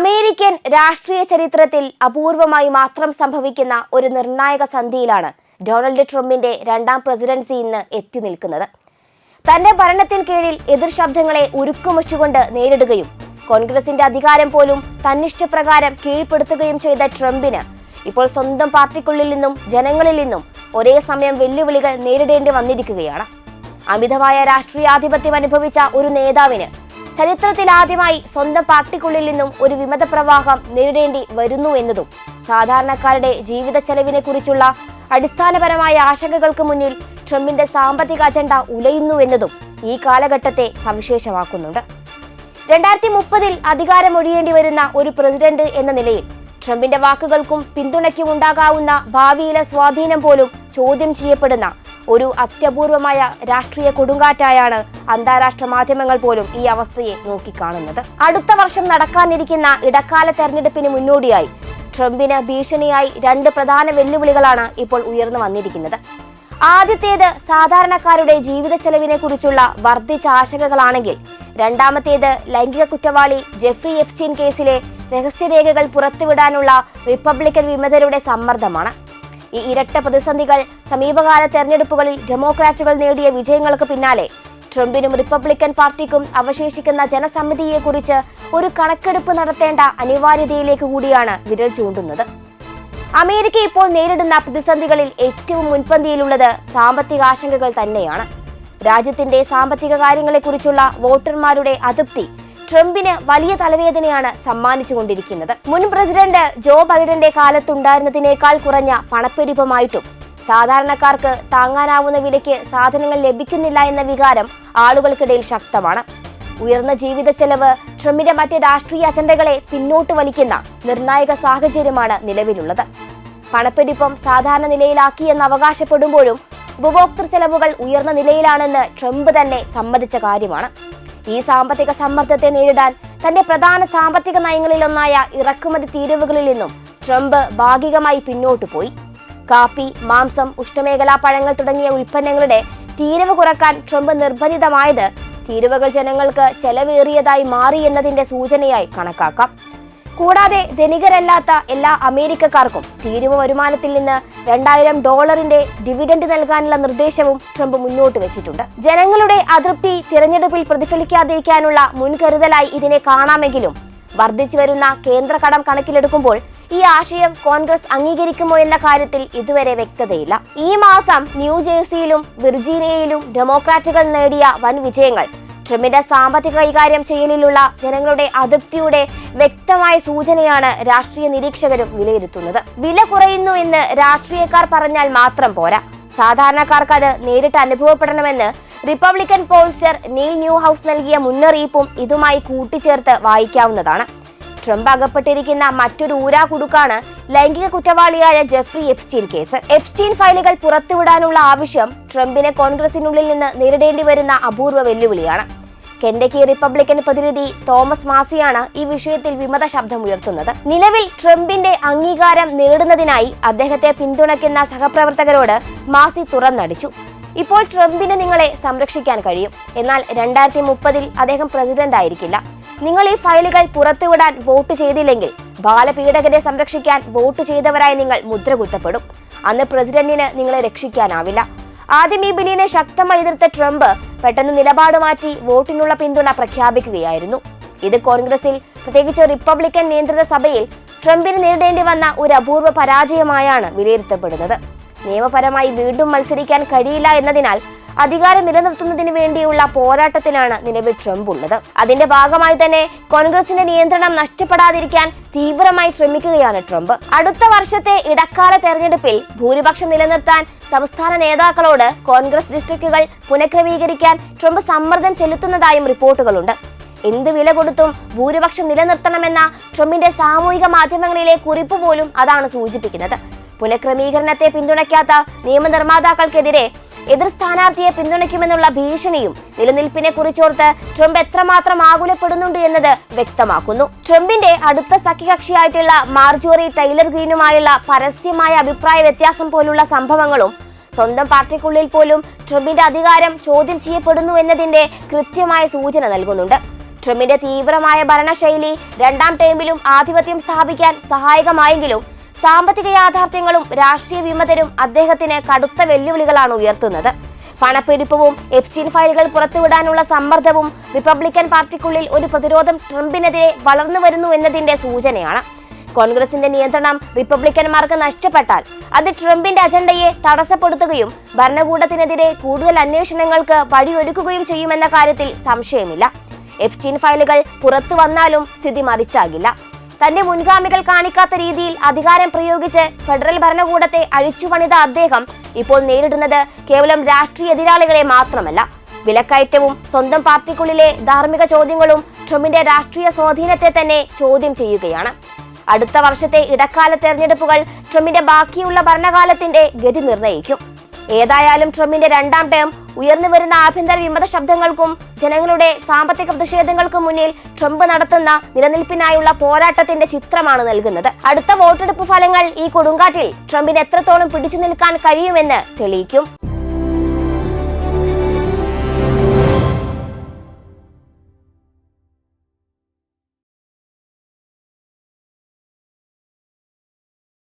American രാഷ്ട്രീയ ചരിത്രത്തിൽ അപൂർവമായി മാത്രം സംഭവിക്കുന്ന ഒരു നിർണായക സന്ധിയിലാണ് ഡൊണാൾഡ് ട്രംപിന്റെ രണ്ടാം പ്രസിഡൻസി ഇന്ന് എത്തി നിൽക്കുന്നത്. തന്റെ ഭരണത്തിന് കീഴിൽ എതിർ ശബ്ദങ്ങളെ ഉരുക്കുമുച്ചുകൊണ്ട് നേരിടുകയും കോൺഗ്രസിന്റെ അധികാരം പോലും തന്നിഷ്ടപ്രകാരം കീഴ്പ്പെടുത്തുകയും ചെയ്ത ട്രംപിന് ഇപ്പോൾ സ്വന്തം പാർട്ടിക്കുള്ളിൽ നിന്നും ജനങ്ങളിൽ നിന്നും ഒരേ സമയം വെല്ലുവിളികൾ നേരിടേണ്ടി വന്നിരിക്കുകയാണ്. അമിതമായ രാഷ്ട്രീയാധിപത്യം അനുഭവിച്ച ഒരു നേതാവിന് ചരിത്രത്തിൽ ആദ്യമായി സ്വന്തം പാർട്ടിക്കുള്ളിൽ നിന്നും ഒരു വിമത പ്രവാഹം നേരിടേണ്ടി വരുന്നു എന്നതും സാധാരണക്കാരുടെ ജീവിത ചെലവിനെ കുറിച്ചുള്ള അടിസ്ഥാനപരമായ ആശങ്കകൾക്ക് മുന്നിൽ ട്രംപിന്റെ സാമ്പത്തിക അജണ്ട ഉലയുന്നു എന്നതും ഈ കാലഘട്ടത്തെ സവിശേഷമാക്കുന്നുണ്ട്. രണ്ടായിരത്തി മുപ്പതിൽ അധികാരമൊഴിയേണ്ടി വരുന്ന ഒരു പ്രസിഡന്റ് എന്ന നിലയിൽ ട്രംപിന്റെ വാക്കുകൾക്കും പിന്തുണയ്ക്കും ഉണ്ടാകാവുന്ന ഭാവിയിലെ സ്വാധീനം പോലും ചോദ്യം ചെയ്യപ്പെടുന്ന ഒരു അത്യപൂർവമായ രാഷ്ട്രീയ കൊടുങ്കാറ്റായാണ് അന്താരാഷ്ട്ര മാധ്യമങ്ങൾ പോലും ഈ അവസ്ഥയെ നോക്കിക്കാണുന്നത്. അടുത്ത വർഷം നടക്കാനിരിക്കുന്ന ഇടക്കാല തെരഞ്ഞെടുപ്പിന് മുന്നോടിയായി ട്രംപിന് ഭീഷണിയായി രണ്ട് പ്രധാന വെല്ലുവിളികളാണ് ഇപ്പോൾ ഉയർന്നു വന്നിരിക്കുന്നത്. ആദ്യത്തേത് സാധാരണക്കാരുടെ ജീവിത ചെലവിനെ കുറിച്ചുള്ള വർദ്ധിച്ച ആശങ്കകളാണെങ്കിൽ രണ്ടാമത്തേത് ലൈംഗിക കുറ്റവാളി ജെഫ്രി എപ്സ്റ്റീൻ കേസിലെ രഹസ്യരേഖകൾ പുറത്തുവിടാനുള്ള റിപ്പബ്ലിക്കൻ വിമതരുടെ സമ്മർദ്ദമാണ്. ഈ ഇരട്ട പ്രതിസന്ധികൾ സമീപകാല തെരഞ്ഞെടുപ്പുകളിൽ ഡെമോക്രാറ്റുകൾ നേടിയ വിജയങ്ങൾക്ക് പിന്നാലെ. ട്രംപിനും റിപ്പബ്ലിക്കൻ പാർട്ടിക്കും അവശേഷിക്കുന്ന ജനസമിതിയെക്കുറിച്ച് ഒരു കണക്കെടുപ്പ് നടത്തേണ്ട അനിവാര്യതയിലേക്ക് കൂടിയാണ് വിരൽ ചൂണ്ടുന്നത്. അമേരിക്ക ഇപ്പോൾ നേരിടുന്ന പ്രതിസന്ധികളിൽ ഏറ്റവും മുൻപന്തിയിലുള്ളത് സാമ്പത്തിക ആശങ്കകൾ തന്നെയാണ്. രാജ്യത്തിന്റെ സാമ്പത്തിക കാര്യങ്ങളെക്കുറിച്ചുള്ള വോട്ടർമാരുടെ അതൃപ്തി ട്രംപിന് വലിയ തലവേദനയാണ് സമ്മാനിച്ചുകൊണ്ടിരിക്കുന്നത്. മുൻ പ്രസിഡന്റ് ജോ ബൈഡന്റെ കാലത്തുണ്ടായിരുന്നതിനേക്കാൾ കുറഞ്ഞ പണപ്പെരുപ്പമായിട്ടും സാധാരണക്കാർക്ക് താങ്ങാനാവുന്ന വിലയ്ക്ക് സാധനങ്ങൾ ലഭിക്കുന്നില്ല എന്ന വികാരം ആളുകൾക്കിടയിൽ ശക്തമാണ്. ഉയർന്ന ജീവിത ചെലവ് ട്രംപിന്റെ മറ്റ് രാഷ്ട്രീയ അജണ്ടകളെ പിന്നോട്ട് വലിക്കുന്ന നിർണായക സാഹചര്യമാണ് നിലവിലുള്ളത്. പണപ്പെരുപ്പം സാധാരണ നിലയിലാക്കിയെന്ന് അവകാശപ്പെടുമ്പോഴും ഉപഭോക്തൃ ചെലവുകൾ ഉയർന്ന നിലയിലാണെന്ന് ട്രംപ് തന്നെ സമ്മതിച്ച കാര്യമാണ്. ഈ സാമ്പത്തിക സമ്മർദ്ദത്തെ നേരിടാൻ തന്റെ പ്രധാന സാമ്പത്തിക നയങ്ങളിലൊന്നായ ഇറക്കുമതി തീരുവകളിൽ നിന്നും ട്രംപ് ഭാഗികമായി പിന്നോട്ടു പോയി. കാപ്പി മാംസം ഉഷ്ണമേഖലാ പഴങ്ങൾ തുടങ്ങിയ ഉൽപ്പന്നങ്ങളുടെ തീരുവ കുറയ്ക്കാൻ ട്രംപ് നിർബന്ധിതമായത് തീരുവകൾ ജനങ്ങൾക്ക് ചെലവേറിയതായി മാറി എന്നതിന്റെ സൂചനയായി കണക്കാക്കാം. കൂടാതെ ധനികരല്ലാത്ത എല്ലാ അമേരിക്കക്കാർക്കും തീരുവ വരുമാനത്തിൽ നിന്ന് രണ്ടായിരം ഡോളറിന്റെ ഡിവിഡന്റ് നൽകാനുള്ള നിർദ്ദേശവും ട്രംപ് മുന്നോട്ട് വെച്ചിട്ടുണ്ട്. ജനങ്ങളുടെ അതൃപ്തി തിരഞ്ഞെടുപ്പിൽ പ്രതിഫലിക്കാതിരിക്കാനുള്ള മുൻകരുതലായി ഇതിനെ കാണാമെങ്കിലും വർദ്ധിച്ചു വരുന്ന കേന്ദ്ര കടം കണക്കിലെടുക്കുമ്പോൾ ഈ ആശയം കോൺഗ്രസ് അംഗീകരിക്കുമോ എന്ന കാര്യത്തിൽ ഇതുവരെ വ്യക്തതയില്ല. ഈ മാസം ന്യൂജേഴ്സിയിലും വിർജീനിയയിലും ഡെമോക്രാറ്റുകൾ നേടിയ വൻ വിജയങ്ങൾ ട്രംപിന്റെ സാമ്പത്തിക കൈകാര്യം ചെയ്യലിലുള്ള ജനങ്ങളുടെ അതൃപ്തിയുടെ വ്യക്തമായ സൂചനയാണ് രാഷ്ട്രീയ നിരീക്ഷകരും വിലയിരുത്തുന്നത്. വില കുറയുന്നു എന്ന് രാഷ്ട്രീയക്കാർ പറഞ്ഞാൽ മാത്രം പോരാ. സാധാരണക്കാർക്ക് അത് നേരിട്ട് അനുഭവപ്പെടണമെന്ന് Republican pollster Neil Newhouse നൽകിയ മുന്നറിയിപ്പും ഇതുമായി കൂട്ടിച്ചേർത്ത് വായിക്കാവുന്നതാണ്. ട്രംപ് അകപ്പെട്ടിരിക്കുന്ന മറ്റൊരു ഊരാ കുടുക്കാണ് ലൈംഗിക കുറ്റവാളിയായ ജെഫ്രി എപ്സ്റ്റീൻ കേസ്. എപ്സ്റ്റീൻ ഫയലുകൾ പുറത്തുവിടാനുള്ള ആവശ്യം ട്രംപിനെ കോൺഗ്രസിനുള്ളിൽ നിന്ന് നേരിടേണ്ടി വരുന്ന അപൂർവ വെല്ലുവിളിയാണ്. കെൻഡക്കി റിപ്പബ്ലിക്കൻ പ്രതിനിധി തോമസ് മാസിയാണ് ഈ വിഷയത്തിൽ വിമത ശബ്ദം ഉയർത്തുന്നത് നിലവിൽ ട്രംപിന്റെ അംഗീകാരം നേടുന്നതിനായി അദ്ദേഹത്തെ പിന്തുണയ്ക്കുന്ന സഹപ്രവർത്തകരോട് മാസി തുറന്നടിച്ചു. ഇപ്പോൾ ട്രംപിന് നിങ്ങളെ സംരക്ഷിക്കാൻ കഴിയും. എന്നാൽ രണ്ടായിരത്തി മുപ്പതിൽ അദ്ദേഹം പ്രസിഡന്റ് ആയിരിക്കില്ല. നിങ്ങൾ ഈ ഫയലുകൾ പുറത്തുവിടാൻ വോട്ട് ചെയ്തില്ലെങ്കിൽ ബാലപീഡകരെ സംരക്ഷിക്കാൻ വോട്ട് ചെയ്തവരായി നിങ്ങൾ മുദ്ര കുത്തപ്പെടും അന്ന് പ്രസിഡന്റിന് നിങ്ങളെ രക്ഷിക്കാനാവില്ല. ആദ്യം ഈ ബില്ലിനെ ശക്തമായി എതിർത്ത ട്രംപ് പെട്ടെന്ന് നിലപാട് മാറ്റി വോട്ടിനുള്ള പിന്തുണ പ്രഖ്യാപിക്കുകയായിരുന്നു. ഇത് കോൺഗ്രസിൽ പ്രത്യേകിച്ച് റിപ്പബ്ലിക്കൻ നിയന്ത്രിത സഭയിൽ ട്രംപിന് നേരിടേണ്ടി വന്ന ഒരു അപൂർവ പരാജയമായാണ് വിലയിരുത്തപ്പെടുന്നത്. നിയമപരമായി വീണ്ടും മത്സരിക്കാൻ കഴിയില്ല എന്നതിനാൽ അധികാരം നിലനിർത്തുന്നതിന് വേണ്ടിയുള്ള പോരാട്ടത്തിലാണ് നിലവിൽ ട്രംപ് ഉള്ളത്. അതിന്റെ ഭാഗമായി തന്നെ കോൺഗ്രസിന്റെ നിയന്ത്രണം നഷ്ടപ്പെടാതിരിക്കാൻ തീവ്രമായി ശ്രമിക്കുകയാണ് ട്രംപ്. അടുത്ത വർഷത്തെ ഇടക്കാല തെരഞ്ഞെടുപ്പിൽ ഭൂരിപക്ഷം നിലനിർത്താൻ സംസ്ഥാന നേതാക്കളോട് കോൺഗ്രസ് ഡിസ്ട്രിക്റ്റുകൾ പുനഃക്രമീകരിക്കാൻ ട്രംപ് സമ്മർദ്ദം ചെലുത്തുന്നതായും റിപ്പോർട്ടുകളുണ്ട്. എന്ത് വില കൊടുത്തും ഭൂരിപക്ഷം നിലനിർത്തണമെന്ന ട്രംപിന്റെ സാമൂഹിക മാധ്യമങ്ങളിലെ കുറിപ്പ് പോലും അതാണ് സൂചിപ്പിക്കുന്നത്. പുനഃക്രമീകരണത്തെ പിന്തുണയ്ക്കാത്ത നിയമനിർമ്മാതാക്കൾക്കെതിരെ എതിർ സ്ഥാനാർത്ഥിയെ പിന്തുണയ്ക്കുമെന്നുള്ള ഭീഷണിയും നിലനിൽപ്പിനെ കുറിച്ചോർത്ത് ട്രംപ് എത്രമാത്രം ആകുലപ്പെടുന്നുണ്ട് എന്നത് വ്യക്തമാക്കുന്നു. ട്രംപിന്റെ അടുത്ത സഖ്യകക്ഷിയായിട്ടുള്ള മാർജോറി ടൈലർ ഗ്രീനുമായുള്ള പരസ്യമായ അഭിപ്രായ വ്യത്യാസം പോലുള്ള സംഭവങ്ങളും സ്വന്തം പാർട്ടിക്കുള്ളിൽ പോലും ട്രംപിന്റെ അധികാരം ചോദ്യം ചെയ്യപ്പെടുന്നു എന്നതിന്റെ കൃത്യമായ സൂചന നൽകുന്നുണ്ട്. ട്രംപിന്റെ തീവ്രമായ ഭരണശൈലി രണ്ടാം ടേമിലും ആധിപത്യം സ്ഥാപിക്കാൻ സഹായകമായെങ്കിലും സാമ്പത്തിക യാഥാർത്ഥ്യങ്ങളും രാഷ്ട്രീയ വിമതരും അദ്ദേഹത്തിന് കടുത്ത വെല്ലുവിളികളാണ് ഉയർത്തുന്നത്. പണപ്പെരുപ്പവും എപ്സ്റ്റീൻ ഫയലുകൾ പുറത്തുവിടാനുള്ള സമ്മർദ്ദവും റിപ്പബ്ലിക്കൻ പാർട്ടിക്കുള്ളിൽ ഒരു പ്രതിരോധം ട്രംപിനെതിരെ വളർന്നു വരുന്നു എന്നതിന്റെ സൂചനയാണ്. കോൺഗ്രസിന്റെ നിയന്ത്രണം റിപ്പബ്ലിക്കന്മാർക്ക് നഷ്ടപ്പെട്ടാൽ അത് ട്രംപിന്റെ അജണ്ടയെ തടസ്സപ്പെടുത്തുകയും ഭരണകൂടത്തിനെതിരെ കൂടുതൽ അന്വേഷണങ്ങൾക്ക് വഴിയൊരുക്കുകയും ചെയ്യുമെന്ന കാര്യത്തിൽ സംശയമില്ല. എപ്സ്റ്റീൻ ഫയലുകൾ പുറത്തു വന്നാലും സ്ഥിതി മറിച്ചാകില്ല തന്റെ മുൻഗാമികൾ കാണിക്കാത്ത രീതിയിൽ അധികാരം പ്രയോഗിച്ച് ഫെഡറൽ ഭരണകൂടത്തെ അഴിച്ചുപണിത അദ്ദേഹം ഇപ്പോൾ നേരിടുന്നത് കേവലം രാഷ്ട്രീയ എതിരാളികളെ മാത്രമല്ല. വിലക്കയറ്റവും സ്വന്തം പാർട്ടിക്കുള്ളിലെ ധാർമ്മിക ചോദ്യങ്ങളും ട്രംപിന്റെ രാഷ്ട്രീയ സ്വാധീനത്തെ തന്നെ ചോദ്യം ചെയ്യുകയാണ്. അടുത്ത വർഷത്തെ ഇടക്കാല തെരഞ്ഞെടുപ്പുകൾ ട്രംപിന്റെ ബാക്കിയുള്ള ഭരണകാലത്തിന്റെ ഗതി നിർണയിക്കും ഏതായാലും ട്രംപിന്റെ രണ്ടാം ടേം ഉയർന്നു വരുന്ന ആഭ്യന്തര വിമത ശബ്ദങ്ങൾക്കും ജനങ്ങളുടെ സാമ്പത്തിക പ്രതിഷേധങ്ങൾക്കും മുന്നിൽ ട്രംപ് നടത്തുന്ന നിലനിൽപ്പിനായുള്ള പോരാട്ടത്തിന്റെ ചിത്രമാണ് നൽകുന്നത്. അടുത്ത വോട്ടെടുപ്പ് ഫലങ്ങൾ ഈ കൊടുങ്കാറ്റിൽ ട്രംപിന് എത്രത്തോളം പിടിച്ചു നിൽക്കാൻ കഴിയുമെന്ന് തെളിയിക്കും.